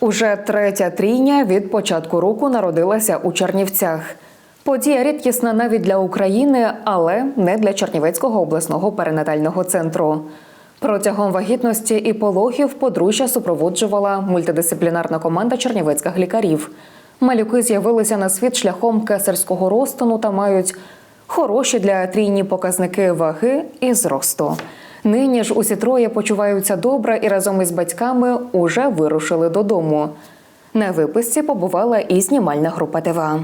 Уже третя трійня від початку року народилася у Чернівцях. Подія рідкісна навіть для України, але не для Чернівецького обласного перинатального центру. Протягом вагітності і пологів подружжя супроводжувала мультидисциплінарна команда чернівецьких лікарів. Малюки з'явилися на світ шляхом кесарського розтину та мають хороші для трійні показники ваги і зросту. Нині ж усі троє почуваються добре і разом із батьками уже вирушили додому. На виписці побувала і знімальна група ТВА.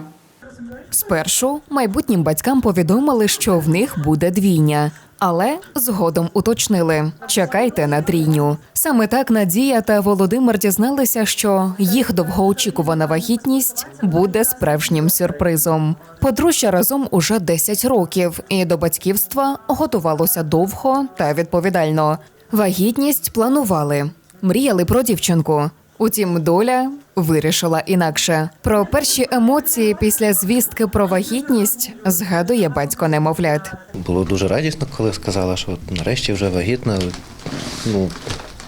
Спершу майбутнім батькам повідомили, що в них буде двійня. Але згодом уточнили: чекайте на трійню. Саме так Надія та Володимир дізналися, що їх довгоочікувана вагітність буде справжнім сюрпризом. Подружжя разом уже 10 років, і до батьківства готувалося довго та відповідально. Вагітність планували, мріяли про дівчинку. Утім, доля вирішила інакше. Про перші емоції після звістки про вагітність згадує батько немовлят. Було дуже радісно, коли сказала, що нарешті вже вагітна. Ну,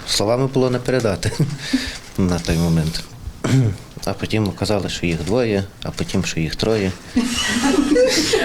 словами було не передати на той момент. А потім казали, що їх двоє, а потім, що їх троє.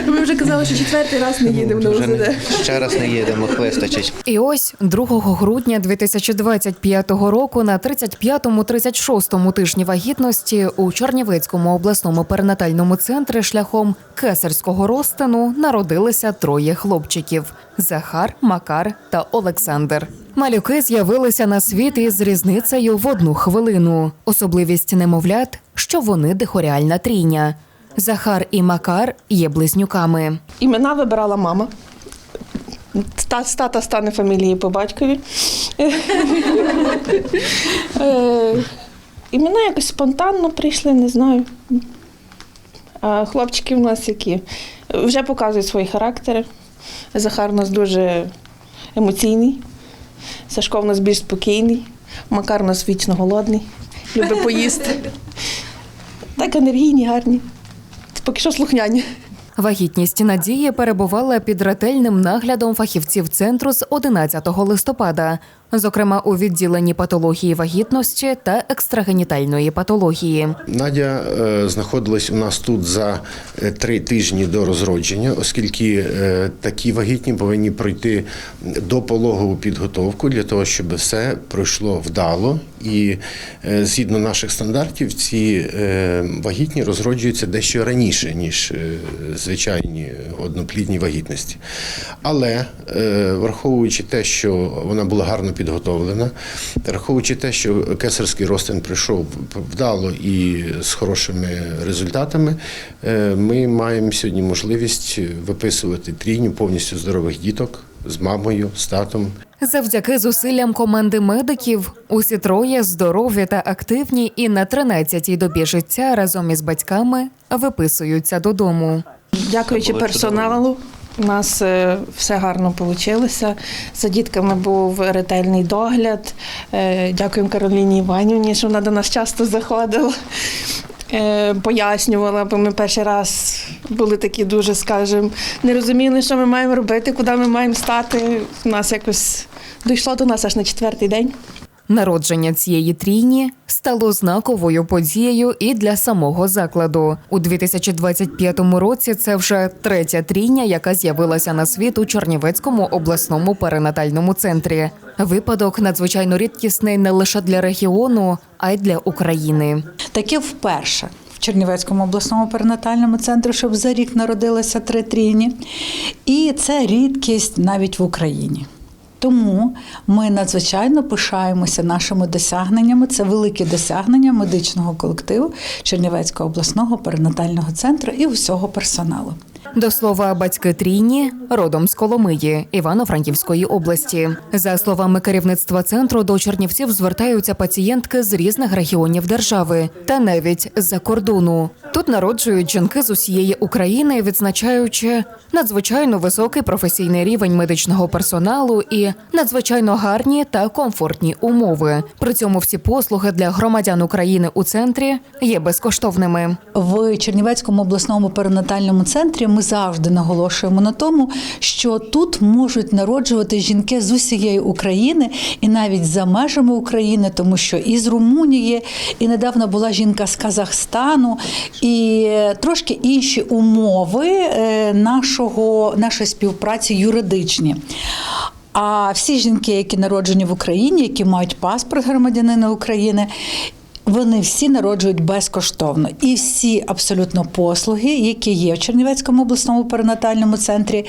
Ми вже казали, що четвертий раз не їдемо на УЗД. ще раз не їдемо, вистачить. І ось 2 грудня 2025 року на 35-36 тижні вагітності у Чернівецькому обласному перинатальному центрі шляхом кесарського розтину народилися троє хлопчиків: Захар, Макар та Олександр. Малюки з'явилися на світ із різницею в одну хвилину. Особливість немовлят, що вони дихоріальна трійня. Захар і Макар є близнюками. Імена вибирала мама. Ста- З тата стане фамілії по батькові. Е, Імена якось спонтанно прийшли, не знаю. А хлопчики в нас які вже показують свої характери. Захар у нас дуже емоційний, Сашко в нас більш спокійний, Макар у нас вічно голодний, любить поїсти. Так енергійні, гарні. Поки що слухняні. Вагітність Надії перебувала під ретельним наглядом фахівців центру з 11 листопада, зокрема у відділенні патології вагітності та екстрагенітальної патології. Надя е, знаходилась у нас тут за е, три тижні до розродження, оскільки е, такі вагітні повинні пройти допологову підготовку для того, щоб все пройшло вдало. І згідно наших стандартів, ці вагітні розроджуються дещо раніше, ніж звичайні одноплідні вагітності. Але враховуючи те, що вона була гарно підготовлена, враховуючи те, що кесарський розтин прийшов вдало і з хорошими результатами, е, ми маємо сьогодні можливість виписувати трійню повністю здорових діток з мамою, з татом. Завдяки зусиллям команди медиків усі троє здорові та активні, і на 13-й добі життя разом із батьками виписуються додому. Дякуючи персоналу, у нас е, все гарно вийшло. За дітками був ретельний догляд. Е, Дякуємо Кароліні Іванівні, що вона до нас часто заходила. е, Пояснювала, бо ми перший раз були такі дуже, скажімо, не розуміли, що ми маємо робити, куди ми маємо стати. У нас якось дійшло до нас аж на четвертий день. Народження цієї трійні стало знаковою подією і для самого закладу. У 2025 році це вже третя трійня, яка з'явилася на світ у Чернівецькому обласному перинатальному центрі. Випадок надзвичайно рідкісний не лише для регіону, а й для України. Таке вперше. Чернівецькому обласному перинатальному центрі, щоб за рік народилося три трійні. І це рідкість навіть в Україні. Тому ми надзвичайно пишаємося нашими досягненнями. Це великі досягнення медичного колективу Чернівецького обласного перинатального центру і усього персоналу. До слова, батьки трійні родом з Коломиї Івано-Франківської області. За словами керівництва центру, до Чернівців звертаються пацієнтки з різних регіонів держави та навіть з-за кордону. Тут народжують жінки з усієї України, відзначаючи надзвичайно високий професійний рівень медичного персоналу і надзвичайно гарні та комфортні умови. При цьому всі послуги для громадян України у центрі є безкоштовними. В Чернівецькому обласному перинатальному центрі ми завжди наголошуємо на тому, що тут можуть народжувати жінки з усієї України і навіть за межами України, тому що і з Румунії, і недавно була жінка з Казахстану, і трошки інші умови е, нашого, нашої співпраці юридичні. А всі жінки, які народжені в Україні, які мають паспорт громадянина України, вони всі народжують безкоштовно. І всі абсолютно послуги, які є в Чернівецькому обласному перинатальному центрі,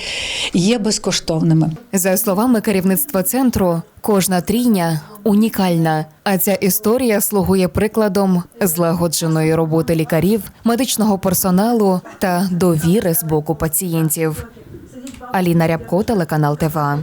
є безкоштовними. За словами керівництва центру, кожна трійня унікальна. А ця історія слугує прикладом злагодженої роботи лікарів, медичного персоналу та довіри з боку пацієнтів. Аліна Рябко, телеканал ТВА.